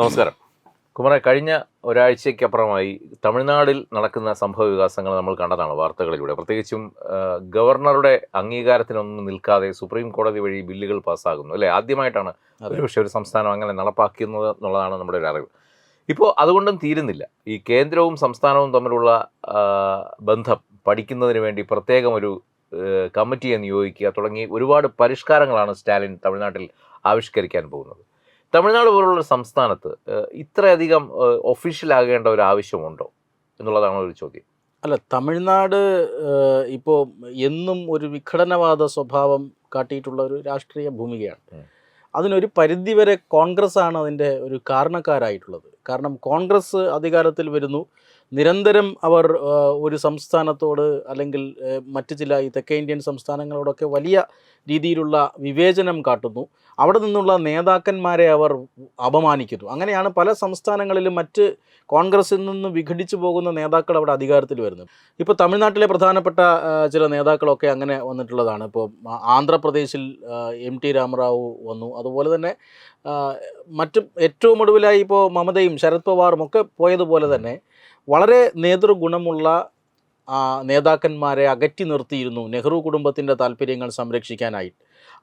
നമസ്കാരം. കുമാറെ കഴിഞ്ഞ ഒരാഴ്ചയ്ക്കപ്പുറമായി തമിഴ്നാടിൽ നടക്കുന്ന സംഭവ വികാസങ്ങൾ നമ്മൾ കണ്ടതാണ് വാർത്തകളിലൂടെ. പ്രത്യേകിച്ചും ഗവർണറുടെ അംഗീകാരത്തിനൊന്നും നിൽക്കാതെ സുപ്രീം കോടതി വഴി ബില്ലുകൾ പാസ്സാകുന്നു അല്ലേ? ആദ്യമായിട്ടാണ്. ഒരുപക്ഷെ ഒരു സംസ്ഥാനം അങ്ങനെ നടപ്പാക്കുന്നത് എന്നുള്ളതാണ് നമ്മുടെ ഒരു അറിവ്. ഇപ്പോൾ അതുകൊണ്ടും തീരുന്നില്ല. ഈ കേന്ദ്രവും സംസ്ഥാനവും തമ്മിലുള്ള ബന്ധം പഠിക്കുന്നതിന് വേണ്ടി പ്രത്യേകം ഒരു കമ്മിറ്റിയെ നിയോഗിക്കുക തുടങ്ങി ഒരുപാട് പരിഷ്കാരങ്ങളാണ് സ്റ്റാലിൻ തമിഴ്നാട്ടിൽ ആവിഷ്കരിക്കാൻ പോകുന്നത്. തമിഴ്നാട് പോലുള്ള ഒരു സംസ്ഥാനത്ത് ഇത്രയധികം ഒഫീഷ്യൽ ആകേണ്ട ഒരു ആവശ്യമുണ്ടോ എന്നുള്ളതാണ് ഒരു ചോദ്യം. അല്ല തമിഴ്നാട് ഇപ്പോൾ എന്നും ഒരു വിഘടനവാദ സ്വഭാവം കാട്ടിയിട്ടുള്ള ഒരു രാഷ്ട്രീയ ഭൂമികയാണ്. അതിനൊരു പരിധിവരെ കോൺഗ്രസ് ആണ് അതിന്റെ ഒരു കാരണക്കാരായിട്ടുള്ളത്. കാരണം കോൺഗ്രസ് അധികാരത്തിൽ വരുന്നു നിരന്തരം അവർ ഒരു സംസ്ഥാനത്തോട് അല്ലെങ്കിൽ മറ്റു ചില ഈ തെക്കേ ഇന്ത്യൻ സംസ്ഥാനങ്ങളോടൊക്കെ വലിയ രീതിയിലുള്ള വിവേചനം കാട്ടുന്നു. അവിടെ നിന്നുള്ള നേതാക്കന്മാരെ അവർ അപമാനിക്കുന്നു. അങ്ങനെയാണ് പല സംസ്ഥാനങ്ങളിലും മറ്റ് കോൺഗ്രസിൽ നിന്ന് വിഘടിച്ചു പോകുന്ന നേതാക്കൾ അവിടെ അധികാരത്തിൽ വരുന്നത്. ഇപ്പോൾ തമിഴ്നാട്ടിലെ പ്രധാനപ്പെട്ട ചില നേതാക്കളൊക്കെ അങ്ങനെ വന്നിട്ടുള്ളതാണ്. ഇപ്പോൾ ആന്ധ്രാപ്രദേശിൽ എം ടി രാമറാവു വന്നു. അതുപോലെ തന്നെ മറ്റും ഏറ്റവും ഒടുവിലായി ഇപ്പോൾ മമതയും ശരത് പവാറും ഒക്കെ പോയതുപോലെ തന്നെ വളരെ നേതൃഗുണമുള്ള നേതാക്കന്മാരെ അകറ്റി നിർത്തിയിരുന്നു നെഹ്റു കുടുംബത്തിന്റെ താല്പര്യങ്ങൾ സംരക്ഷിക്കാനായി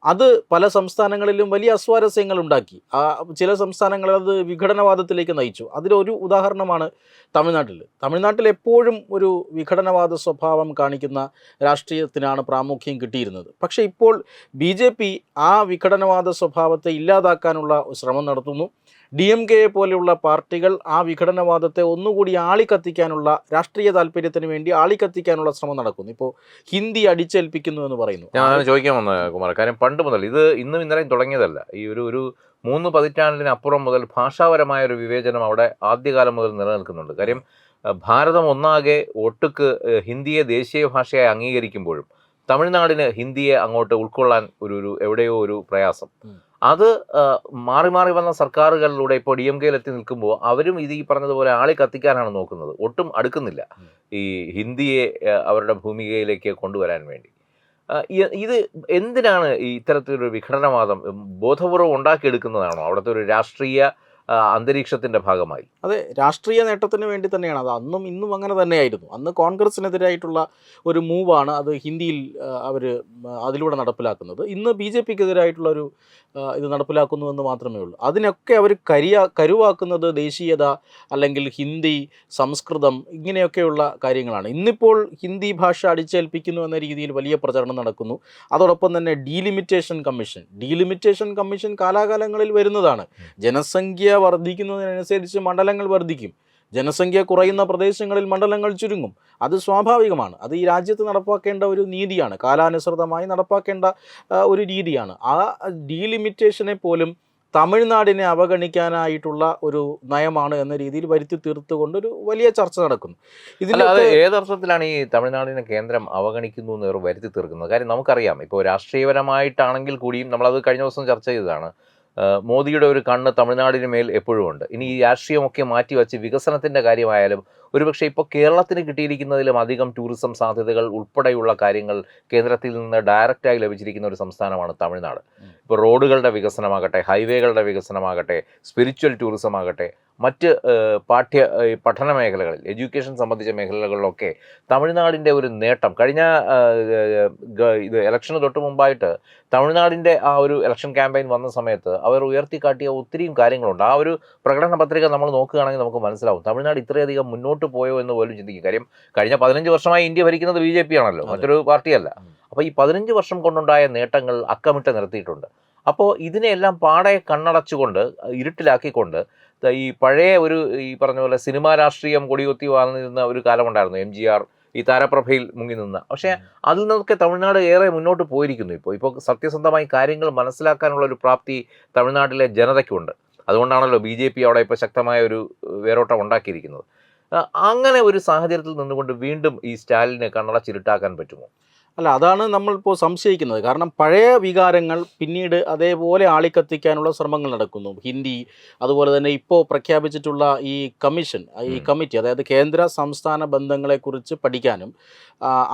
അത് പല സംസ്ഥാനങ്ങളിലും വലിയ അസ്വാരസ്യങ്ങൾ ഉണ്ടാക്കി. ചില സംസ്ഥാനങ്ങൾ അത് വിഘടനവാദത്തിലേക്ക് നയിച്ചു. അതിലൊരു ഉദാഹരണമാണ് തമിഴ്നാട്ടിൽ തമിഴ്നാട്ടിൽ എപ്പോഴും ഒരു വിഘടനവാദ സ്വഭാവം കാണിക്കുന്ന രാഷ്ട്രീയത്തിനാണ് പ്രാമുഖ്യം കിട്ടിയിരുന്നത്. പക്ഷേ ഇപ്പോൾ ബി ജെ പി ആ വിഘടനവാദ സ്വഭാവത്തെ ഇല്ലാതാക്കാനുള്ള ശ്രമം നടത്തുന്നു. ഡി എം കെയെ പോലെയുള്ള പാർട്ടികൾ ആ വിഘടനവാദത്തെ ഒന്നുകൂടി ആളിക്കത്തിക്കാനുള്ള രാഷ്ട്രീയ താല്പര്യത്തിന് വേണ്ടി ആളിക്കത്തിക്കാനുള്ള ശ്രമം നടക്കുന്നു. ഇപ്പോൾ ഹിന്ദി അടിച്ചേൽപ്പിക്കുന്നു എന്ന് പറയുന്നു. ഞാൻ ചോദിക്കാൻ വന്ന കുമാർ കാര്യം മുതൽ. ഇത് ഇന്നും ഇന്നലെയും തുടങ്ങിയതല്ല. ഈ ഒരു ഒരു മൂന്ന് പതിറ്റാണ്ടിനപ്പുറം മുതൽ ഭാഷാപരമായ ഒരു വിവേചനം അവിടെ ആദ്യകാലം മുതൽ നിലനിൽക്കുന്നുണ്ട്. കാര്യം ഭാരതം ഒന്നാകെ ഒട്ടുക്ക് ഹിന്ദിയെ ദേശീയ ഭാഷയായി അംഗീകരിക്കുമ്പോഴും തമിഴ്നാടിന് ഹിന്ദിയെ അങ്ങോട്ട് ഉൾക്കൊള്ളാൻ ഒരു ഒരു എവിടെയോ ഒരു പ്രയാസം. അത് മാറി മാറി വന്ന സർക്കാരുകളിലൂടെ ഇപ്പോൾ ഡി എം കെയിൽ എത്തി നിൽക്കുമ്പോൾ അവരും ഇത് ഈ പറഞ്ഞതുപോലെ ആളെ കത്തിക്കാനാണ് നോക്കുന്നത്. ഒട്ടും അടുക്കുന്നില്ല. ഈ ഹിന്ദിയെ അവരുടെ ഭൂമികയിലേക്ക് കൊണ്ടുവരാൻ വേണ്ടി. ഇത് എന്തിനാണ് ഇത്തരത്തിലൊരു വിഘടനവാദം ബോധപൂർവം ബോധപൂർവം ഉണ്ടാക്കിയെടുക്കുന്നതാണോ? അവിടുത്തെ ഒരു രാഷ്ട്രീയ അന്തരീക്ഷത്തിന്റെ ഭാഗമായി. അതെ രാഷ്ട്രീയ നേട്ടത്തിന് വേണ്ടി തന്നെയാണ്. അത് അന്നും ഇന്നും അങ്ങനെ തന്നെയായിരുന്നു. അന്ന് കോൺഗ്രസിനെതിരായിട്ടുള്ള ഒരു മൂവാണ് അത് ഹിന്ദിയിൽ അവർ അതിലൂടെ നടപ്പിലാക്കുന്നത്. ഇന്ന് ബി ജെ പിക്കെതിരായിട്ടുള്ള ഒരു ഇത് നടപ്പിലാക്കുന്നു എന്ന് മാത്രമേ ഉള്ളൂ. അതിനൊക്കെ അവർ കരിയ കരുവാക്കുന്നത് ദേശീയത അല്ലെങ്കിൽ ഹിന്ദി സംസ്കൃതം ഇങ്ങനെയൊക്കെയുള്ള കാര്യങ്ങളാണ്. ഇന്നിപ്പോൾ ഹിന്ദി ഭാഷ അടിച്ചേൽപ്പിക്കുന്നു എന്ന രീതിയിൽ വലിയ പ്രചരണം നടക്കുന്നു. അതോടൊപ്പം തന്നെ ഡീലിമിറ്റേഷൻ കമ്മീഷൻ. ഡീലിമിറ്റേഷൻ കമ്മീഷൻ കാലാകാലങ്ങളിൽ വരുന്നതാണ്. ജനസംഖ്യ വർദ്ധിക്കുന്നതിനനുസരിച്ച് മണ്ഡലങ്ങൾ വർദ്ധിക്കും. ജനസംഖ്യ കുറയുന്ന പ്രദേശങ്ങളിൽ മണ്ഡലങ്ങൾ ചുരുങ്ങും. അത് സ്വാഭാവികമാണ്. അത് ഈ രാജ്യത്ത് നടപ്പാക്കേണ്ട ഒരു നീതിയാണ്. കാലാനുസൃതമായി നടപ്പാക്കേണ്ട ഒരു രീതിയാണ്. ആ ഡീലിമിറ്റേഷനെ പോലും തമിഴ്നാടിനെ അവഗണിക്കാനായിട്ടുള്ള ഒരു നയമാണ് എന്ന രീതിയിൽ വരുത്തി തീർത്തുകൊണ്ട് ഒരു വലിയ ചർച്ച നടക്കുന്നു. ഇതിലത് ഏതർത്ഥത്തിലാണ് ഈ തമിഴ്നാടിനെ കേന്ദ്രം അവഗണിക്കുന്നു എന്ന് വരുത്തി തീർക്കുന്നത്? കാര്യം നമുക്കറിയാം. ഇപ്പോൾ രാഷ്ട്രീയപരമായിട്ടാണെങ്കിൽ കൂടിയും നമ്മളത് കഴിഞ്ഞ ദിവസം ചർച്ച ചെയ്തതാണ്. മോദിയുടെ ഒരു കണ്ണ് തമിഴ്നാടിന് മേൽ എപ്പോഴും ഉണ്ട്. ഇനി ഈ രാഷ്ട്രീയമൊക്കെ മാറ്റിവെച്ച് വികസനത്തിന്റെ കാര്യമായാലും ഒരുപക്ഷെ ഇപ്പോൾ കേരളത്തിന് കിട്ടിയിരിക്കുന്നതിലും അധികം ടൂറിസം സാധ്യതകൾ ഉൾപ്പെടെയുള്ള കാര്യങ്ങൾ കേന്ദ്രത്തിൽ നിന്ന് ഡയറക്റ്റായി ലഭിച്ചിരിക്കുന്ന ഒരു സംസ്ഥാനമാണ് തമിഴ്നാട്. ഇപ്പോൾ റോഡുകളുടെ വികസനമാകട്ടെ ഹൈവേകളുടെ വികസനമാകട്ടെ സ്പിരിച്വൽ ടൂറിസം ആകട്ടെ മറ്റ് പാഠ്യ പഠന മേഖലകളിൽ എഡ്യൂക്കേഷൻ സംബന്ധിച്ച മേഖലകളിലൊക്കെ തമിഴ്നാടിന്റെ ഒരു നേട്ടം കഴിഞ്ഞ ഇത് ഇലക്ഷന് തൊട്ട് മുമ്പായിട്ട് തമിഴ്നാടിന്റെ ആ ഒരു ഇലക്ഷൻ ക്യാമ്പയിൻ വന്ന സമയത്ത് അവർ ഉയർത്തിക്കാട്ടിയ ഒത്തിരിയും കാര്യങ്ങളുണ്ട്. ആ ഒരു പ്രകടന പത്രിക നമ്മൾ നോക്കുകയാണെങ്കിൽ നമുക്ക് മനസ്സിലാവും. തമിഴ്നാട് ഇത്രയധികം മുന്നോട്ട് പോയോ എന്ന് പോലും ചിന്തിക്കും കാര്യം കഴിഞ്ഞ പതിനഞ്ച് വർഷമായി ഇന്ത്യ ഭരിക്കുന്നത് ബി ജെ പി ആണല്ലോ മറ്റൊരു പാർട്ടിയല്ല. അപ്പോൾ ഈ പതിനഞ്ച് വർഷം കൊണ്ടുണ്ടായ നേട്ടങ്ങൾ അക്കമിട്ട് നിർത്തിയിട്ടുണ്ട്. അപ്പോൾ ഇതിനെയെല്ലാം പാടെ കണ്ണടച്ചുകൊണ്ട് ഇരുട്ടിലാക്കിക്കൊണ്ട് ഈ പഴയ ഒരു ഈ പറഞ്ഞ പോലെ സിനിമാ രാഷ്ട്രീയം കൊടികുത്തി വാർന്നിരുന്ന ഒരു കാലമുണ്ടായിരുന്നു എം ജി ആർ ഈ താരപ്രഭയിൽ മുങ്ങി നിന്ന. പക്ഷേ അതിൽ നിന്നൊക്കെ തമിഴ്നാട് ഏറെ മുന്നോട്ട് പോയിരിക്കുന്നു ഇപ്പോൾ ഇപ്പോൾ സത്യസന്ധമായി കാര്യങ്ങൾ മനസ്സിലാക്കാനുള്ള ഒരു പ്രാപ്തി തമിഴ്നാട്ടിലെ ജനതയ്ക്കുണ്ട്. അതുകൊണ്ടാണല്ലോ ബി ജെ പി അവിടെ ഇപ്പോൾ ശക്തമായ ഒരു വേരോട്ടം ഉണ്ടാക്കിയിരിക്കുന്നത്. അങ്ങനെ ഒരു സാഹചര്യത്തിൽ നിന്നുകൊണ്ട് വീണ്ടും ഈ സ്റ്റാലിനെ കണ്ണട ചിരുട്ടാക്കാൻ പറ്റുമോ? അല്ല അതാണ് നമ്മളിപ്പോൾ സംശയിക്കുന്നത്. കാരണം പഴയ വികാരങ്ങൾ പിന്നീട് അതേപോലെ ആളിക്കത്തിക്കാനുള്ള ശ്രമങ്ങൾ നടക്കുന്നു. ഹിന്ദി അതുപോലെ തന്നെ ഇപ്പോൾ പ്രഖ്യാപിച്ചിട്ടുള്ള ഈ കമ്മീഷൻ ഈ കമ്മിറ്റി അതായത് കേന്ദ്ര സംസ്ഥാന ബന്ധങ്ങളെക്കുറിച്ച് പഠിക്കാനും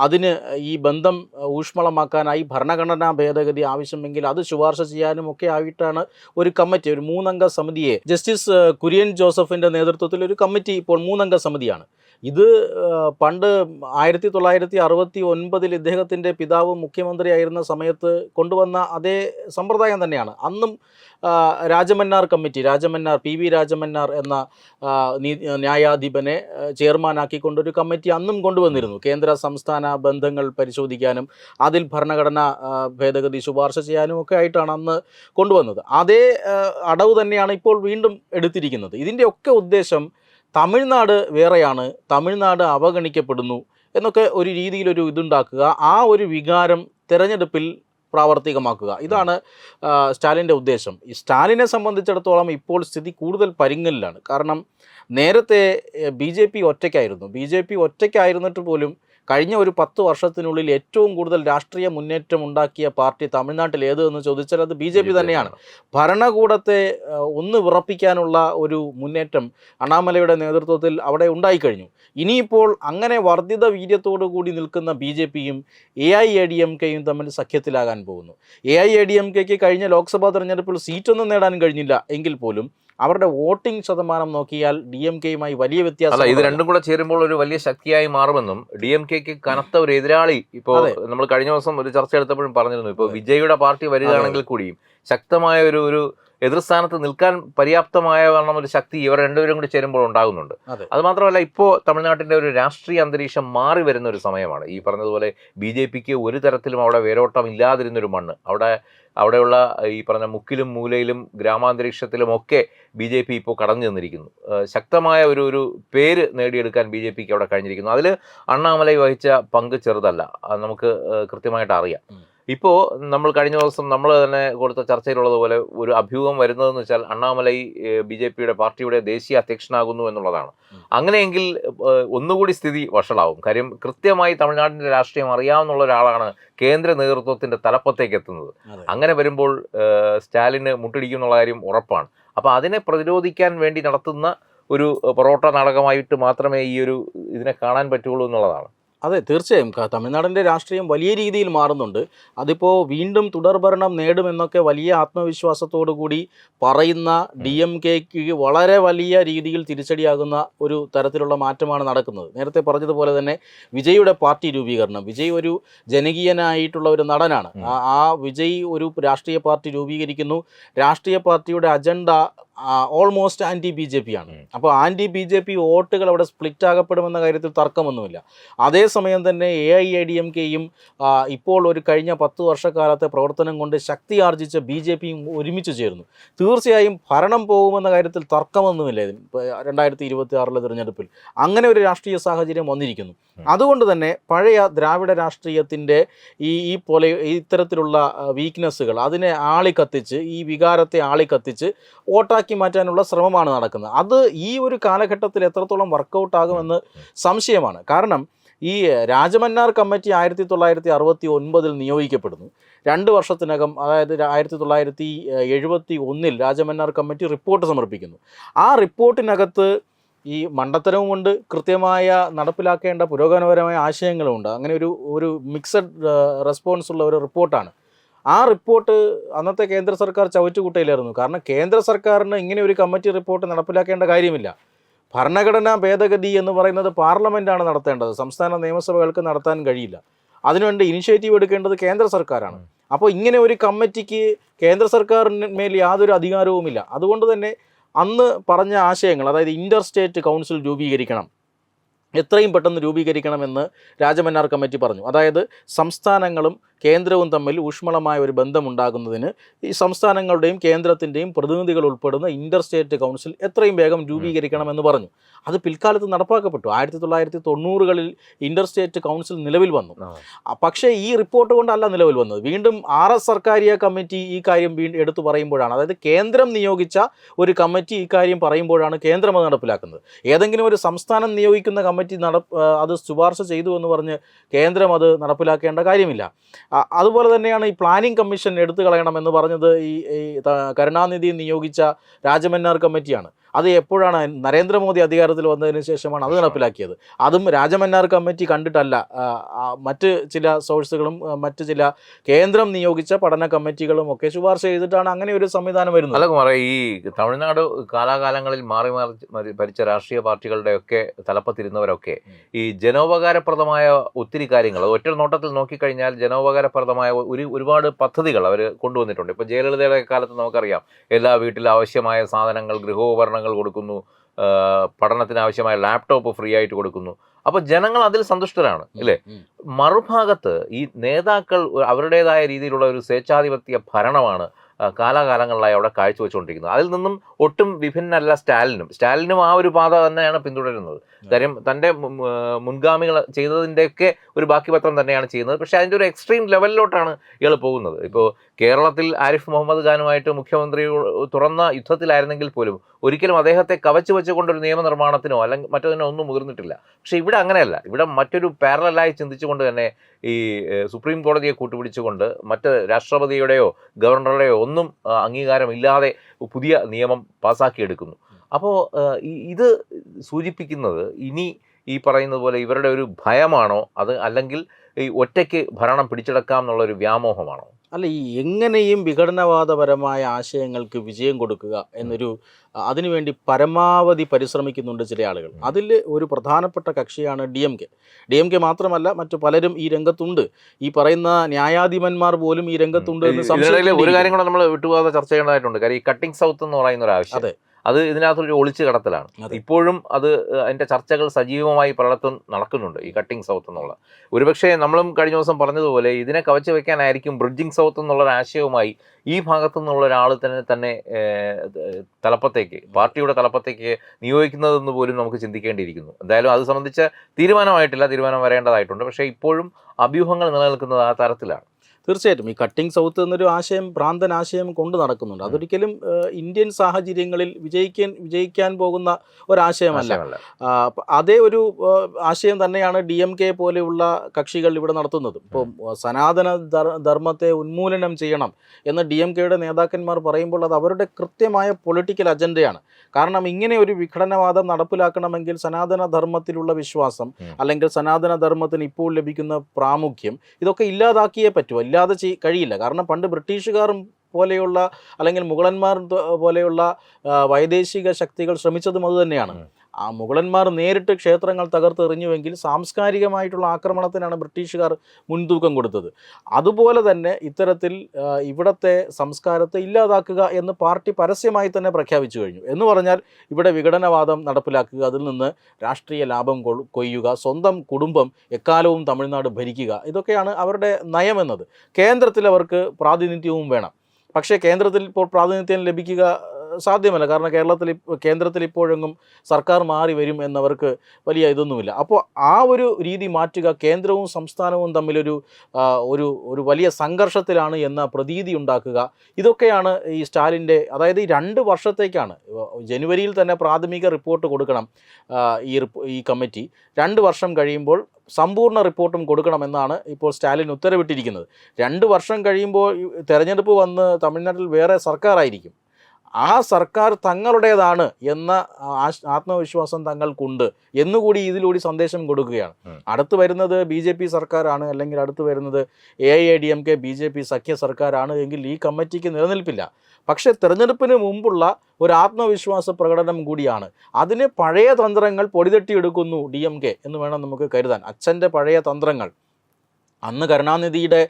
അതിന് ഈ ബന്ധം ഊഷ്മളമാക്കാനായി ഭരണഘടനാ ഭേദഗതി ആവശ്യമെങ്കിൽ അത് ശുപാർശ ചെയ്യാനും ഒക്കെ ആയിട്ടാണ് ഒരു കമ്മിറ്റി ഒരു മൂന്നംഗ സമിതിയെ. ജസ്റ്റിസ് കുര്യൻ ജോസഫിന്റെ നേതൃത്വത്തിൽ ഒരു കമ്മിറ്റി ഇപ്പോൾ മൂന്നംഗ സമിതിയാണ്. ഇത് പണ്ട് ആയിരത്തി തൊള്ളായിരത്തി അറുപത്തി ഒൻപതിൽ ഇദ്ദേഹത്തിന്റെ പിതാവ് മുഖ്യമന്ത്രിയായിരുന്ന സമയത്ത് കൊണ്ടുവന്ന അതേ സമ്പ്രദായം തന്നെയാണ്. അന്നും Rajamannar committee Rajamannar P V Rajamannar എന്ന ന്യായാധിപനെ ചെയർമാനാക്കിക്കൊണ്ടൊരു കമ്മിറ്റി അന്നും കൊണ്ടുവന്നിരുന്നു. കേന്ദ്ര സംസ്ഥാന ബന്ധങ്ങൾ പരിശോധിക്കാനും അതിൽ ഭരണഘടനാ ഭേദഗതി ശുപാർശ ചെയ്യാനും ഒക്കെ ആയിട്ടാണ് അന്ന് കൊണ്ടുവന്നത്. അതേ അടവ് തന്നെയാണ് ഇപ്പോൾ വീണ്ടും എടുത്തിരിക്കുന്നത്. ഇതിന്റെയൊക്കെ ഉദ്ദേശം തമിഴ്നാട് വേറെയാണ്. തമിഴ്നാട് അവഗണിക്കപ്പെടുന്നു. എന്നൊക്കെ ഒരു രീതിയിലൊരു ഇതുണ്ടാക്കുക. ആ ഒരു വികാരം തിരഞ്ഞെടുപ്പിൽ പ്രാവർത്തികമാക്കുക. ഇതാണ് സ്റ്റാലിന്റെ ഉദ്ദേശം. ഈ സ്റ്റാലിനെ സംബന്ധിച്ചിടത്തോളം ഇപ്പോൾ സ്ഥിതി കൂടുതൽ പരിങ്ങലിലാണ്. കാരണം നേരത്തെ ബി ജെ പി ഒറ്റയ്ക്കായിരുന്നു. ബി ജെ പി ഒറ്റയ്ക്കായിരുന്നിട്ട് പോലും കഴിഞ്ഞ ഒരു പത്ത് വർഷത്തിനുള്ളിൽ ഏറ്റവും കൂടുതൽ രാഷ്ട്രീയ മുന്നേറ്റം ഉണ്ടാക്കിയ പാർട്ടി തമിഴ്നാട്ടിൽ ഏത് എന്ന് ചോദിച്ചാൽ അത് ബി ജെ പി തന്നെയാണ്. ഭരണകൂടത്തെ ഒന്ന് വിറപ്പിക്കാനുള്ള ഒരു മുന്നേറ്റം അണ്ണാമലയുടെ നേതൃത്വത്തിൽ അവിടെ ഉണ്ടായിക്കഴിഞ്ഞു. ഇനിയിപ്പോൾ അങ്ങനെ വർദ്ധിത വീര്യത്തോടു കൂടി നിൽക്കുന്ന ബി ജെ പിയും A I A D M കെയും തമ്മിൽ സഖ്യത്തിലാകാൻ പോകുന്നു. A I A D M കെക്ക് കഴിഞ്ഞ ലോക്സഭാ തെരഞ്ഞെടുപ്പിൽ സീറ്റൊന്നും നേടാൻ കഴിഞ്ഞില്ല എങ്കിൽ പോലും അവരുടെ വോട്ടിംഗ് ശതമാനം നോക്കിയാൽ ഡി എം കെയുമായി വലിയ അല്ല വ്യത്യാസം ഇത് രണ്ടും കൂടെ ചേരുമ്പോൾ ഒരു വലിയ ശക്തിയായി മാറുമെന്നും ഡി എം കെക്ക് കനത്ത ഒരു എതിരാളി ഇപ്പോൾ നമ്മൾ കഴിഞ്ഞ ദിവസം ഒരു ചർച്ച എടുത്തപ്പോഴും പറഞ്ഞിരുന്നു. ഇപ്പോൾ വിജയുടെ പാർട്ടി വരികയാണെങ്കിൽ കൂടിയും ശക്തമായ ഒരു ഒരു എതിർസ്ഥാനത്ത് നിൽക്കാൻ പര്യാപ്തമായ വണ്ണം ഒരു ശക്തി ഇവർ രണ്ടുപേരും കൂടി ചേരുമ്പോൾ ഉണ്ടാകുന്നുണ്ട്. അതെ. അത് മാത്രമല്ല ഇപ്പോൾ തമിഴ്നാട്ടിന്റെ ഒരു രാഷ്ട്രീയ അന്തരീക്ഷം മാറി വരുന്ന ഒരു സമയമാണ്. ഈ പറഞ്ഞതുപോലെ ബി ജെ പിക്ക് ഒരു തരത്തിലും അവിടെ വേരോട്ടം ഇല്ലാതിരുന്നൊരു മണ്ണ്. അവിടെ അവിടെയുള്ള ഈ പറഞ്ഞ മുക്കിലും മൂലയിലും ഗ്രാമാന്തരീക്ഷത്തിലും ഒക്കെ ബി ജെ പി ഇപ്പോൾ കടന്നു ചെന്നിരിക്കുന്നു. ശക്തമായ ഒരു ഒരു പേര് നേടിയെടുക്കാൻ ബി ജെ പിക്ക് അവിടെ കഴിഞ്ഞിരിക്കുന്നു. അതിൽ അണ്ണാമലൈ വഹിച്ച പങ്ക് ചെറുതല്ല. അത് നമുക്ക് കൃത്യമായിട്ട് അറിയാം. ഇപ്പോൾ നമ്മൾ കഴിഞ്ഞ ദിവസം നമ്മൾ തന്നെ കൊടുത്ത ചർച്ചയിലുള്ളതുപോലെ ഒരു അഭ്യൂഹം വരുന്നതെന്ന് വെച്ചാൽ അണ്ണാമലൈ ബി ജെ പിയുടെ പാർട്ടിയുടെ ദേശീയ അധ്യക്ഷനാകുന്നു എന്നുള്ളതാണ്. അങ്ങനെയെങ്കിൽ ഒന്നുകൂടി സ്ഥിതി വഷളാവും. കാര്യം കൃത്യമായി തമിഴ്നാടിന്റെ രാഷ്ട്രീയം അറിയാവുന്ന ഒരാളാണ് കേന്ദ്ര നേതൃത്വത്തിന്റെ തലപ്പത്തേക്ക് എത്തുന്നത്. അങ്ങനെ വരുമ്പോൾ സ്റ്റാലിന് മുട്ടിടിക്കും എന്നുള്ള കാര്യം ഉറപ്പാണ്. അപ്പോൾ അതിനെ പ്രതിരോധിക്കാൻ വേണ്ടി നടത്തുന്ന ഒരു പൊറോട്ട നാടകമായിട്ട് മാത്രമേ ഈ ഒരു ഇതിനെ കാണാൻ പറ്റുള്ളൂ എന്നുള്ളതാണ്. അതെ തീർച്ചയായും. തമിഴ്നാടിന്റെ രാഷ്ട്രീയം വലിയ രീതിയിൽ മാറുന്നുണ്ട്. അതിപ്പോൾ വീണ്ടും തുടർഭരണം നേടുമെന്നൊക്കെ വലിയ ആത്മവിശ്വാസത്തോടു കൂടി പറയുന്ന ഡി എം കെക്ക് വളരെ വലിയ രീതിയിൽ തിരിച്ചടിയാകുന്ന ഒരു തരത്തിലുള്ള മാറ്റമാണ് നടക്കുന്നത്. നേരത്തെ പറഞ്ഞതുപോലെ തന്നെ വിജയുടെ പാർട്ടി രൂപീകരണം. വിജയ് ഒരു ജനകീയനായിട്ടുള്ള ഒരു നടനാണ്. ആ ആ വിജയ് ഒരു രാഷ്ട്രീയ പാർട്ടി രൂപീകരിക്കുന്നു. രാഷ്ട്രീയ പാർട്ടിയുടെ agenda almost anti B J P ആണ്. അപ്പോൾ ആന്റി ബി ജെ പി വോട്ടുകൾ അവിടെ സ്പ്ലിറ്റ് ആകപ്പെടുമെന്ന കാര്യത്തിൽ തർക്കമൊന്നുമില്ല. അതേസമയം തന്നെ A I A D M കെയും ഇപ്പോൾ ഒരു കഴിഞ്ഞ പത്ത് വർഷക്കാലത്തെ പ്രവർത്തനം കൊണ്ട് ശക്തി ആർജിച്ച ബി ജെ പിയും ഒരുമിച്ച് ചേർന്നു. തീർച്ചയായും ഭരണം പോകുമെന്ന കാര്യത്തിൽ തർക്കമൊന്നുമില്ല. രണ്ടായിരത്തി ഇരുപത്തി ആറിലെ തിരഞ്ഞെടുപ്പിൽ അങ്ങനെ ഒരു രാഷ്ട്രീയ സാഹചര്യം വന്നിരിക്കുന്നു. അതുകൊണ്ട് തന്നെ പഴയ ദ്രാവിഡ രാഷ്ട്രീയത്തിന്റെ ഈ ഈ പോലെ ഇത്തരത്തിലുള്ള വീക്ക്നെസ്സുകൾ അതിനെ ആളിക്കത്തിച്ച് ഈ വികാരത്തെ ആളിക്കത്തിച്ച് വോട്ടാക്കി മാറ്റാനുള്ള ശ്രമമാണ് നടക്കുന്നത്. അത് ഈ ഒരു കാലഘട്ടത്തിൽ എത്രത്തോളം വർക്കൗട്ട് ആകുമെന്ന് സംശയമാണ്. കാരണം ഈ രാജമന്നാർ കമ്മിറ്റി ആയിരത്തി തൊള്ളായിരത്തി അറുപത്തി ഒൻപതിൽ നിയോഗിക്കപ്പെടുന്നു. രണ്ട് വർഷത്തിനകം അതായത് ആയിരത്തി തൊള്ളായിരത്തി എഴുപത്തി ഒന്നിൽ രാജമന്നാർ കമ്മിറ്റി റിപ്പോർട്ട് സമർപ്പിക്കുന്നു. ആ റിപ്പോർട്ടിനകത്ത് ഈ മണ്ടത്തരവുമുണ്ട് കൃത്യമായ നടപ്പിലാക്കേണ്ട പുരോഗമനപരമായ ആശയങ്ങളുമുണ്ട്. അങ്ങനെ ഒരു ഒരു മിക്സഡ് റെസ്പോൺസ് ഉള്ള ഒരു റിപ്പോർട്ടാണ്. ആ റിപ്പോർട്ട് അന്നത്തെ കേന്ദ്ര സർക്കാർ ചവറ്റുകുട്ടയിലായിരുന്നു. കാരണം കേന്ദ്ര സർക്കാരിന് ഇങ്ങനെ ഒരു കമ്മിറ്റി റിപ്പോർട്ട് നടപ്പിലാക്കേണ്ട കാര്യമില്ല. ഭരണഘടനാ ഭേദഗതി എന്ന് പറയുന്നത് പാർലമെന്റാണ് നടത്തേണ്ടത്. സംസ്ഥാന നിയമസഭകൾക്ക് നടത്താൻ കഴിയില്ല. അതിനുവേണ്ടി ഇനിഷ്യേറ്റീവ് എടുക്കേണ്ടത് കേന്ദ്ര സർക്കാരാണ്. അപ്പോൾ ഇങ്ങനെ ഒരു കമ്മിറ്റിക്ക് കേന്ദ്ര സർക്കാരിന്മേൽ യാതൊരു അധികാരവുമില്ല. അതുകൊണ്ട് തന്നെ അന്ന് പറഞ്ഞ ആശയങ്ങൾ അതായത് ഇന്റർ സ്റ്റേറ്റ് കൗൺസിൽ രൂപീകരിക്കണം. എത്രയും പെട്ടെന്ന് രൂപീകരിക്കണമെന്ന് രാജമന്നാർ കമ്മിറ്റി പറഞ്ഞു. അതായത് സംസ്ഥാനങ്ങളും കേന്ദ്രവും തമ്മിൽ ഊഷ്മളമായ ഒരു ബന്ധമുണ്ടാകുന്നതിന് ഈ സംസ്ഥാനങ്ങളുടെയും കേന്ദ്രത്തിന്റെയും പ്രതിനിധികൾ ഉൾപ്പെടുന്ന ഇന്റർ സ്റ്റേറ്റ് കൗൺസിൽ എത്രയും വേഗം രൂപീകരിക്കണമെന്ന് പറഞ്ഞു. അത് പിൽക്കാലത്ത് നടപ്പാക്കപ്പെട്ടു. ആയിരത്തി തൊള്ളായിരത്തി തൊണ്ണൂറുകളിൽ ഇന്റർ സ്റ്റേറ്റ് കൗൺസിൽ നിലവിൽ വന്നു. പക്ഷേ ഈ റിപ്പോർട്ട് കൊണ്ടല്ല നിലവിൽ വന്നത്. വീണ്ടും ആർ എസ് സർക്കാരിയ കമ്മിറ്റി ഈ കാര്യം വീണ്ടും എടുത്തു പറയുമ്പോഴാണ്. അതായത് കേന്ദ്രം നിയോഗിച്ച ഒരു കമ്മിറ്റി ഈ കാര്യം പറയുമ്പോഴാണ് കേന്ദ്രം അത് നടപ്പിലാക്കുന്നത്. ഏതെങ്കിലും ഒരു സംസ്ഥാനം നിയോഗിക്കുന്ന കമ്മിറ്റി നട അത് ശുപാർശ ചെയ്തു എന്ന് പറഞ്ഞ് കേന്ദ്രം അത് നടപ്പിലാക്കേണ്ട കാര്യമില്ല. അതുപോലെ തന്നെയാണ് ഈ പ്ലാനിംഗ് കമ്മീഷൻ എടുത്തു കളയണമെന്ന് പറഞ്ഞത് ഈ കരുണാനിധി നിയോഗിച്ച രാജമന്നാർ കമ്മിറ്റിയാണ്. അത് എപ്പോഴാണ് നരേന്ദ്രമോദി അധികാരത്തിൽ വന്നതിന് ശേഷമാണ് അത് നടപ്പിലാക്കിയത്. അതും രാജമന്നാർ കമ്മിറ്റി കണ്ടിട്ടല്ല. മറ്റ് ചില സോഴ്സുകളും മറ്റ് ചില കേന്ദ്രം നിയോഗിച്ച പഠന കമ്മിറ്റികളും ഒക്കെ ശുപാർശ ചെയ്തിട്ടാണ് അങ്ങനെ ഒരു സംവിധാനം വരുന്നത്. അല്ല കുമാറേ ഈ തമിഴ്നാട് കാലാകാലങ്ങളിൽ മാറി മാറി ഭരിച്ച രാഷ്ട്രീയ പാർട്ടികളുടെയൊക്കെ തലപ്പത്തിരുന്നവരൊക്കെ ഈ ജനോപകാരപ്രദമായ ഒത്തിരി കാര്യങ്ങൾ ഒറ്റ നോട്ടത്തിൽ നോക്കിക്കഴിഞ്ഞാൽ ജനോപകാരപ്രദമായ ഒരു ഒരുപാട് പദ്ധതികൾ അവർ കൊണ്ടുവന്നിട്ടുണ്ട്. ഇപ്പോൾ ജയലളിതയുടെ കാലത്ത് നമുക്കറിയാം എല്ലാ വീട്ടിലും ആവശ്യമായ സാധനങ്ങൾ ഗൃഹോപകരണങ്ങൾ കൊടുക്കുന്നു ആ, പഠനത്തിന് ആവശ്യമായ ലാപ്ടോപ്പ് ഫ്രീ ആയിട്ട് കൊടുക്കുന്നു. അപ്പോൾ ജനങ്ങൾ അതിൽ സന്തുഷ്ടരാണ് അല്ലേ. മറുഭാഗത്ത് ഈ നേതാക്കൾ അവരുടേതായ രീതിയിലുള്ള ഒരു സ്വേച്ഛാധിപത്യ ഭരണമാണ്. കാലാകാലങ്ങളിലായി അവിടെ കാഴ്ചവെച്ചുകൊണ്ടിരിക്കുന്നത്. അതിൽ നിന്നും ഒട്ടും വിഭിന്നല്ല സ്റ്റാലിനും. സ്റ്റാലിനും ആ ഒരു പാത തന്നെയാണ് പിന്തുടരുന്നത്. കാര്യം തന്റെ മുൻഗാമികൾ ചെയ്തതിന്റെയൊക്കെ ഒരു ബാക്കി പത്രം തന്നെയാണ് ചെയ്യുന്നത്. പക്ഷേ അതിന്റെ ഒരു എക്സ്ട്രീം ലെവലിലോട്ടാണ് ഇയാൾ പോകുന്നത്. ഇപ്പോൾ കേരളത്തിൽ ആരിഫ് മുഹമ്മദ് ഖാനുമായിട്ട് മുഖ്യമന്ത്രി തുറന്ന യുദ്ധത്തിലായിരുന്നെങ്കിൽ പോലും ഒരിക്കലും അദ്ദേഹത്തെ കവച്ചു വെച്ചുകൊണ്ടൊരു നിയമനിർമ്മാണത്തിനോ അല്ലെങ്കിൽ മറ്റതിനോ ഒന്നും മുതിർന്നിട്ടില്ല. പക്ഷേ ഇവിടെ അങ്ങനെയല്ല. ഇവിടെ മറ്റൊരു പാരലായി ചിന്തിച്ചുകൊണ്ട് തന്നെ ഈ സുപ്രീം കോടതിയെ കൂട്ടുപിടിച്ചുകൊണ്ട് മറ്റ് രാഷ്ട്രപതിയുടെയോ ഗവർണറുടെയോ ഒന്നും അംഗീകാരം അംഗീകാരമില്ലാതെ പുതിയ നിയമം പാസ്സാക്കിയെടുക്കുന്നു അപ്പോൾ ഇത് സൂചിപ്പിക്കുന്നത് ഇനി ഈ പറയുന്നത് പോലെ ഇവരുടെ ഒരു ഭയമാണോ? അത് അല്ലെങ്കിൽ ഈ ഒറ്റയ്ക്ക് ഭരണം പിടിച്ചെടുക്കാം എന്നുള്ളൊരു വ്യാമോഹമാണോ? അല്ല ഈ എങ്ങനെയും വിഘടനവാദപരമായ ആശയങ്ങൾക്ക് വിജയം കൊടുക്കുക എന്നൊരു അതിനുവേണ്ടി പരമാവധി പരിശ്രമിക്കുന്നുണ്ട് ചില ആളുകൾ. അതിൽ ഒരു പ്രധാനപ്പെട്ട കക്ഷിയാണ് D M K. D M K മാത്രമല്ല മറ്റു പലരും ഈ രംഗത്തുണ്ട്. ഈ പറയുന്ന ന്യായാധിപന്മാർ പോലും ഈ രംഗത്തുണ്ട് എന്ന് സംശയം ഒരു കാര്യം കൂടെ നമ്മൾ വിട്ടുപോകാതെ ചർച്ച ചെയ്യേണ്ടതായിട്ടുണ്ട്. കാര്യം ഈ കട്ടിംഗ് സൗത്ത് എന്ന് പറയുന്ന ഒരു ആവശ്യം. അതെ. അത് ഇതിനകത്തൊരു ഒളിച്ചു കടത്തലാണ്. ഇപ്പോഴും അത് അതിന്റെ ചർച്ചകൾ സജീവമായി പലയിടത്തും നടക്കുന്നുണ്ട് ഈ കട്ടിംഗ് സൗത്ത് എന്നുള്ള. ഒരുപക്ഷെ നമ്മളും കഴിഞ്ഞ ദിവസം പറഞ്ഞതുപോലെ ഇതിനെ കവച്ചു വെക്കാനായിരിക്കും ബ്രിഡ്ജിംഗ് സൗത്ത് എന്നുള്ള ഒരു ആശയവുമായി ഈ ഭാഗത്തു നിന്നുള്ള ഒരാൾ തന്നെ തന്നെ തലപ്പത്തേക്ക് പാർട്ടിയുടെ തലപ്പത്തേക്ക് നിയോഗിക്കുന്നതെന്ന് പോലും നമുക്ക് ചിന്തിക്കേണ്ടിയിരിക്കുന്നു. എന്തായാലും അത് സംബന്ധിച്ച തീരുമാനമായിട്ടില്ല തീരുമാനം വരേണ്ടതായിട്ടുണ്ട്. പക്ഷേ ഇപ്പോഴും അഭ്യൂഹങ്ങൾ നിലനിൽക്കുന്നത് ആ തരത്തിലാണ്. തീർച്ചയായിട്ടും ഈ കട്ടിംഗ് സൗത്ത് എന്നൊരു ആശയം ഭ്രാന്തൻ ആശയം കൊണ്ട് നടക്കുന്നുണ്ട്. അതൊരിക്കലും ഇന്ത്യൻ സാഹചര്യങ്ങളിൽ വിജയിക്കാൻ വിജയിക്കാൻ പോകുന്ന ഒരാശയമല്ല. അതേ ഒരു ആശയം തന്നെയാണ് ഡി എം കെ പോലെയുള്ള കക്ഷികൾ ഇവിടെ നടത്തുന്നത്. ഇപ്പോൾ സനാതന ധർമ്മത്തെ ഉന്മൂലനം ചെയ്യണം എന്ന് ഡി എം കെയുടെ നേതാക്കന്മാർ പറയുമ്പോൾ അത് അവരുടെ കൃത്യമായ പൊളിറ്റിക്കൽ അജണ്ടയാണ് കാരണം ഇങ്ങനെ ഒരു വിഘടനവാദം നടപ്പിലാക്കണമെങ്കിൽ സനാതന ധർമ്മത്തിലുള്ള വിശ്വാസം അല്ലെങ്കിൽ സനാതന ധർമ്മത്തിന് ഇപ്പോൾ ലഭിക്കുന്ന പ്രാമുഖ്യം ഇതൊക്കെ ഇല്ലാതാക്കിയേ പറ്റൂ. അല്ലാതെ ചെയ് കഴിയില്ല കാരണം പണ്ട് ബ്രിട്ടീഷുകാരും പോലെയുള്ള അല്ലെങ്കിൽ മുഗളന്മാർ പോലെയുള്ള വൈദേശിക ശക്തികൾ ശ്രമിച്ചതും അതുതന്നെയാണ്. ആ മുഗളന്മാർ നേരിട്ട് ക്ഷേത്രങ്ങൾ തകർത്തെറിഞ്ഞുവെങ്കിൽ സാംസ്കാരികമായിട്ടുള്ള ആക്രമണത്തിനാണ് ബ്രിട്ടീഷുകാർ മുൻതൂക്കം കൊടുത്തത്. അതുപോലെ തന്നെ ഇത്തരത്തിൽ ഇവിടത്തെ സംസ്കാരത്തെ ഇല്ലാതാക്കുക എന്ന് പാർട്ടി പരസ്യമായി തന്നെ പ്രഖ്യാപിച്ചു കഴിഞ്ഞു. എന്ന് പറഞ്ഞാൽ ഇവിടെ വിഘടനവാദം നടപ്പിലാക്കുക അതിൽ നിന്ന് രാഷ്ട്രീയ ലാഭം കൊയ്യുക സ്വന്തം കുടുംബം എക്കാലവും തമിഴ്നാട് ഭരിക്കുക ഇതൊക്കെയാണ് അവരുടെ നയമെന്നത് കേന്ദ്രത്തിൽ അവർക്ക് പ്രാതിനിധ്യവും വേണം. പക്ഷേ കേന്ദ്രത്തിൽ ഇപ്പോൾ പ്രാതിനിധ്യം ലഭിക്കുക സാധ്യമല്ല. കാരണം കേരളത്തിൽ കേന്ദ്രത്തിൽ ഇപ്പോഴെങ്ങും സർക്കാർ മാറി വരും എന്നവർക്ക് വലിയ ഇതൊന്നുമില്ല. അപ്പോൾ ആ ഒരു രീതി മാറ്റുക കേന്ദ്രവും സംസ്ഥാനവും തമ്മിലൊരു ഒരു ഒരു വലിയ സംഘർഷത്തിലാണ് എന്ന പ്രതീതി ഉണ്ടാക്കുക ഇതൊക്കെയാണ് ഈ സ്റ്റാലിന്റെ അതായത് ഈ രണ്ട് വർഷത്തേക്കാണ്. ജനുവരിയിൽ തന്നെ പ്രാഥമിക റിപ്പോർട്ട് കൊടുക്കണം ഈ ഈ കമ്മിറ്റി. രണ്ട് വർഷം കഴിയുമ്പോൾ സമ്പൂർണ റിപ്പോർട്ടും കൊടുക്കണമെന്നാണ് ഇപ്പോൾ സ്റ്റാലിൻ ഉത്തരവിട്ടിരിക്കുന്നത്. രണ്ട് വർഷം കഴിയുമ്പോൾ തെരഞ്ഞെടുപ്പ് വന്ന് തമിഴ്നാട്ടിൽ വേറെ സർക്കാരായിരിക്കും. ആ സർക്കാർ തങ്ങളുടേതാണ് എന്ന ആത്മവിശ്വാസം തങ്ങൾക്കുണ്ട് എന്നുകൂടി ഇതിലൂടെ സന്ദേശം കൊടുക്കുകയാണ്. അടുത്ത് വരുന്നത് ബി ജെ പി സർക്കാരാണ് അല്ലെങ്കിൽ അടുത്ത് വരുന്നത് A I A D M K B J P സഖ്യ സർക്കാരാണ് എങ്കിൽ ഈ കമ്മിറ്റിക്ക് നിലനിൽപ്പില്ല. പക്ഷേ തെരഞ്ഞെടുപ്പിന് മുമ്പുള്ള ഒരു ആത്മവിശ്വാസ പ്രകടനം കൂടിയാണ്. അതിന് പഴയ തന്ത്രങ്ങൾ പൊടിതട്ടിയെടുക്കുന്നു ഡി എം കെ എന്ന് വേണം നമുക്ക് കരുതാൻ. അച്ഛന്റെ പഴയ തന്ത്രങ്ങൾ. അന്ന് കരുണാനിധിയുടെ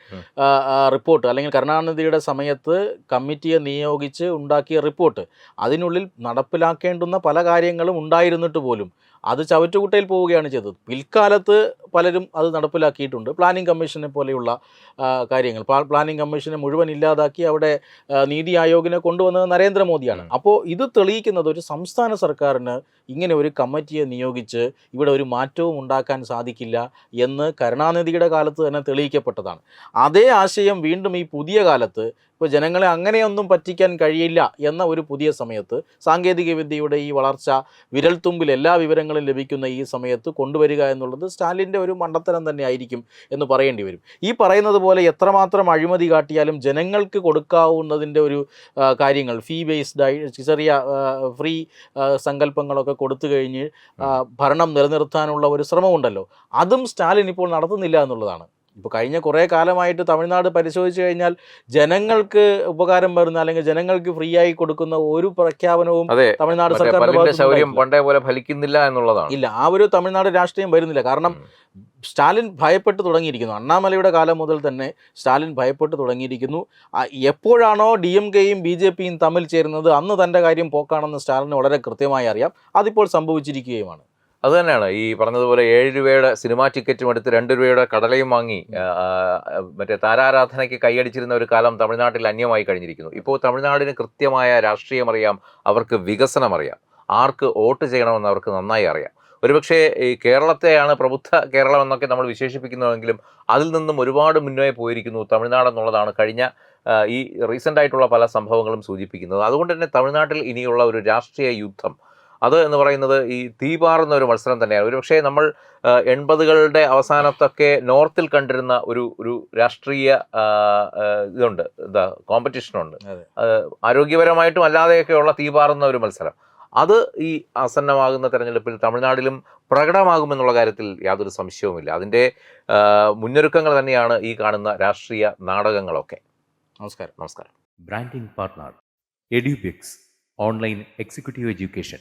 റിപ്പോർട്ട് അല്ലെങ്കിൽ കരുണാനിധിയുടെ സമയത്ത് കമ്മിറ്റിയെ നിയോഗിച്ച് ഉണ്ടാക്കിയ റിപ്പോർട്ട് അതിനുള്ളിൽ നടപ്പിലാക്കേണ്ടുന്ന പല കാര്യങ്ങളും ഉണ്ടായിരുന്നിട്ട് പോലും അത് ചവറ്റുകുട്ടയിൽ പോവുകയാണ് ചെയ്തത്. പിൽക്കാലത്ത് പലരും അത് നടപ്പിലാക്കിയിട്ടുണ്ട്. പ്ലാനിംഗ് കമ്മീഷനെ പോലെയുള്ള കാര്യങ്ങൾ. പ്ലാ- പ്ലാനിംഗ് കമ്മീഷനെ മുഴുവൻ ഇല്ലാതാക്കി അവിടെ നീതി ആയോഗിനെ കൊണ്ടുവന്നത് നരേന്ദ്രമോദിയാണ്. അപ്പോൾ ഇത് തെളിയിക്കുന്നത് ഒരു സംസ്ഥാന സർക്കാരിന് ഇങ്ങനെ ഒരു കമ്മിറ്റിയെ നിയോഗിച്ച് ഇവിടെ ഒരു മാറ്റവും ഉണ്ടാക്കാൻ സാധിക്കില്ല എന്ന് കരുണാനിധിയുടെ കാലത്ത് തന്നെ തെളിയിക്കപ്പെട്ടതാണ്. അതേ ആശയം വീണ്ടും ഈ പുതിയ കാലത്ത് ഇപ്പോൾ ജനങ്ങളെ അങ്ങനെയൊന്നും പറ്റിക്കാൻ കഴിയില്ല എന്ന ഒരു പുതിയ സമയത്ത് സാങ്കേതികവിദ്യയുടെ ഈ വളർച്ച വിരൽത്തുമ്പിൽ എല്ലാ വിവരങ്ങളും ലഭിക്കുന്ന ഈ സമയത്ത് കൊണ്ടുവരിക എന്നുള്ളത് സ്റ്റാലിന്റെ ഒരു മണ്ടത്തരം തന്നെ ആയിരിക്കും എന്ന് പറയേണ്ടി വരും. ഈ പറയുന്നത് പോലെ എത്രമാത്രം അഴിമതി കാട്ടിയാലും ജനങ്ങൾക്ക് കൊടുക്കാവുന്നതിന്റെ ഒരു കാര്യങ്ങൾ ഫീ ബേസ്ഡ് ചെറിയ ഫ്രീ സങ്കല്പങ്ങളൊക്കെ കൊടുത്തു കഴിഞ്ഞ് ഭരണം നിലനിർത്താനുള്ള ഒരു ശ്രമമുണ്ടല്ലോ. അതും സ്റ്റാലിൻ ഇപ്പോൾ നടത്തുന്നില്ല എന്നുള്ളതാണ്. ഇപ്പോൾ കഴിഞ്ഞ കുറേ കാലമായിട്ട് തമിഴ്നാട് പരിശോധിച്ച് കഴിഞ്ഞാൽ ജനങ്ങൾക്ക് ഉപകാരം വരുന്ന അല്ലെങ്കിൽ ജനങ്ങൾക്ക് ഫ്രീ ആയി കൊടുക്കുന്ന ഒരു പ്രഖ്യാപനവും തമിഴ്നാട് സർക്കാരിന്റെ ശൗര്യം പണ്ടേ പോലെ ഫലിക്കുന്നില്ല എന്നുള്ളതാണ്. ഇല്ല ആ ഒരു തമിഴ്നാട് രാഷ്ട്രീയം വരുന്നില്ല. കാരണം സ്റ്റാലിൻ ഭയപ്പെട്ട് തുടങ്ങിയിരിക്കുന്നു. അണ്ണാമലയുടെ കാലം മുതൽ തന്നെ സ്റ്റാലിൻ ഭയപ്പെട്ട് തുടങ്ങിയിരിക്കുന്നു. എപ്പോഴാണോ ഡി എം കെയും ബി ജെ പിയും തമ്മിൽ ചേരുന്നത് അന്ന് തന്റെ കാര്യം പോക്കാണെന്ന് സ്റ്റാലിന് വളരെ കൃത്യമായി അറിയാം. അതിപ്പോൾ സംഭവിച്ചിരിക്കുകയുമാണ്. അത് തന്നെയാണ്. ഈ പറഞ്ഞതുപോലെ ഏഴ് രൂപയുടെ സിനിമാ ടിക്കറ്റും എടുത്ത് രണ്ട് രൂപയുടെ കടലയും വാങ്ങി മറ്റേ താരാരാധനയ്ക്ക് കൈയടിച്ചിരുന്ന ഒരു കാലം തമിഴ്നാട്ടിൽ അന്യമായി കഴിഞ്ഞിരിക്കുന്നു. ഇപ്പോൾ തമിഴ്നാടിന് കൃത്യമായ രാഷ്ട്രീയം അറിയാം അവർക്ക് വികസനം അറിയാം ആർക്ക് വോട്ട് ചെയ്യണമെന്ന് അവർക്ക് നന്നായി അറിയാം. ഒരുപക്ഷെ ഈ കേരളത്തെയാണ് പ്രബുദ്ധ കേരളം എന്നൊക്കെ നമ്മൾ വിശേഷിപ്പിക്കുന്നതെങ്കിലും അതിൽ നിന്നും ഒരുപാട് മുന്നേ പോയിരിക്കുന്നു തമിഴ്നാട് എന്നുള്ളതാണ് കഴിഞ്ഞ ഈ റീസെന്റ് ആയിട്ടുള്ള പല സംഭവങ്ങളും സൂചിപ്പിക്കുന്നത്. അതുകൊണ്ട് തന്നെ തമിഴ്നാട്ടിൽ ഇനിയുള്ള ഒരു രാഷ്ട്രീയ യുദ്ധം അത് എന്ന് പറയുന്നത് ഈ തീപാറുന്ന ഒരു മത്സരം തന്നെയാണ്. ഒരുപക്ഷെ നമ്മൾ എൺപതുകളുടെ അവസാനത്തൊക്കെ നോർത്തിൽ കണ്ടിരുന്ന ഒരു ഒരു രാഷ്ട്രീയ ഇതുണ്ട്. എന്താ കോമ്പറ്റീഷനുണ്ട്. ആരോഗ്യപരമായിട്ടും അല്ലാതെയൊക്കെയുള്ള തീപാറുന്ന ഒരു മത്സരം. അത് ഈ ആസന്നമാകുന്ന തെരഞ്ഞെടുപ്പിൽ തമിഴ്നാട്ടിലും പ്രകടമാകുമെന്നുള്ള കാര്യത്തിൽ യാതൊരു സംശയവുമില്ല. അതിന്റെ മുന്നൊരുക്കങ്ങൾ തന്നെയാണ് ഈ കാണുന്ന രാഷ്ട്രീയ നാടകങ്ങളൊക്കെ. നമസ്കാരം. നമസ്കാരം. Branding partner Edubix online executive Education.